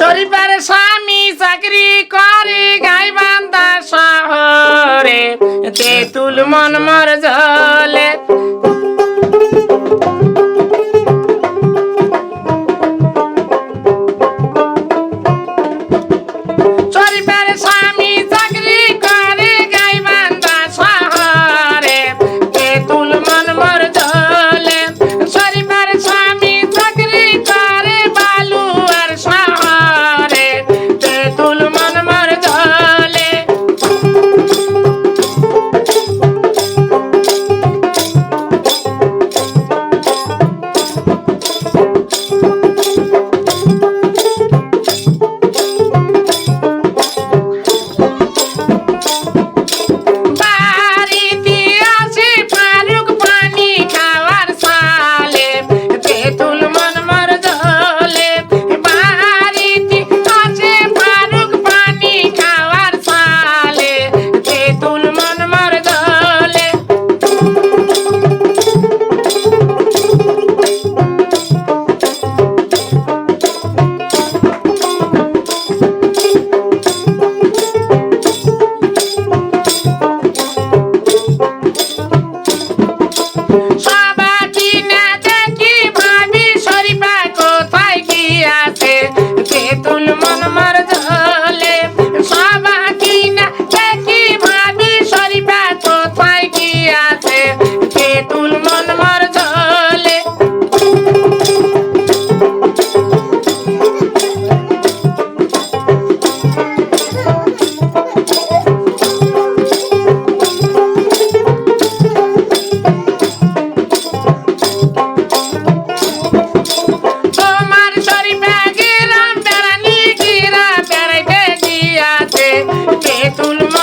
শরীফের স্বামী চাকরি করে গাইবান্ধা শহরে। তেতুল মন মর জলে que tú